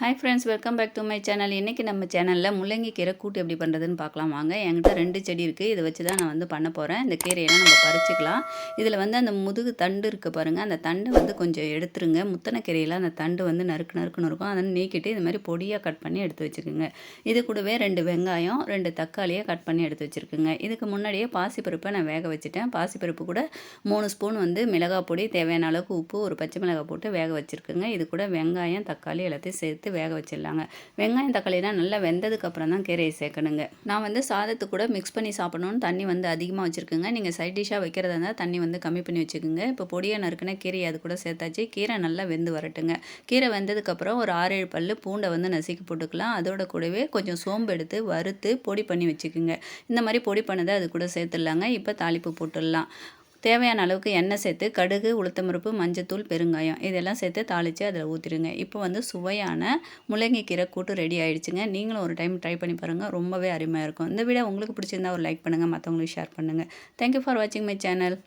Hi friends welcome back to my channel இன்றைக்கி நம்ம சேனலில் முள்ளங்கி கீரை கூட்டு எப்படி பண்ணுறதுன்னு பார்க்கலாம். வாங்க என்கிட்ட ரெண்டு செடி இருக்குது இதை வச்சு தான் நான் வந்து பண்ண போகிறேன் இந்த கீரையெல்லாம் நம்ம பறிச்சிக்கலாம். இதில் வந்து அந்த முதுகு தண்டு இருக்குது பாருங்கள் அந்த தண்டை வந்து கொஞ்சம் எடுத்துருங்க. முத்தனை கீரையில் அந்த தண்டு வந்து நறுக்கு நறுக்குன்னு இருக்கும். அதை நீக்கிட்டு இது மாதிரி பொடியாக கட் பண்ணி எடுத்து வச்சுருக்குங்க. இது கூடவே ரெண்டு வெங்காயம் ரெண்டு தக்காளியை கட் பண்ணி எடுத்து வச்சுருக்குங்க. இதுக்கு முன்னாடியே பாசிப்பருப்பை நான் வேக வச்சுட்டேன். பாசிப்பருப்பு கூட மூணு ஸ்பூன் வந்து மிளகாய் பொடி தேவையான அளவுக்கு உப்பு ஒரு பச்சை மிளகாய் போட்டு வேக வச்சுருக்குங்க. இது கூட வெங்காயம் தக்காளி எல்லாத்தையும் சேர்த்து எடுத்து வேக வச்சிடலாங்க. வெங்காயம் தக்காளிலாம் நல்லா வெந்ததுக்கப்புறம் தான் கீரையை சேர்க்கணுங்க. நான் வந்து சாதத்து கூட மிக்ஸ் பண்ணி சாப்பிடணும்னு தண்ணி வந்து அதிகமாக வச்சுருக்குங்க. நீங்கள் சைட் டிஷ்ஷாக வைக்கிறதா இருந்தால் தண்ணி வந்து கம்மி பண்ணி வச்சுக்கோங்க. இப்போ பொடியாக நறுக்குன கீரை அது கூட சேர்த்தாச்சு. கீரை நல்லா வெந்து வரட்டுங்க. கீரை வெந்ததுக்கப்புறம் ஒரு ஆறு ஏழு பல் பூண்டை வந்து நசுக்கி போட்டுக்கலாம். அதோட கூடவே கொஞ்சம் சோம்பு எடுத்து வறுத்து பொடி பண்ணி வச்சுக்கோங்க. இந்த மாதிரி பொடி பண்ணதை அது கூட சேர்த்துடலாங்க. இப்போ தாளிப்பு போட்டுடலாம். தேவையான அளவுக்கு எண்ணெய் சேர்த்து கடுகு உளுத்தம்பருப்பு மஞ்சத்தூள் பெருங்காயம் இதெல்லாம் சேர்த்து தாளித்து அதில் ஊற்றிடுங்க இப்போ வந்து சுவையான முள்ளங்கிக்கீரை கூட்டு ரெடி ஆகிடுச்சுங்க நீங்களும் ஒரு டைம் ட்ரை பண்ணி பாருங்கள் ரொம்பவே அருமையாக இருக்கும். இந்த வீடியோ உங்களுக்கு பிடிச்சிருந்தா ஒரு லைக் பண்ணுங்கள் மற்றவங்களுக்கு ஷேர் பண்ணுங்கள் தேங்க்யூ ஃபார் வாட்சிங் மை சேனல்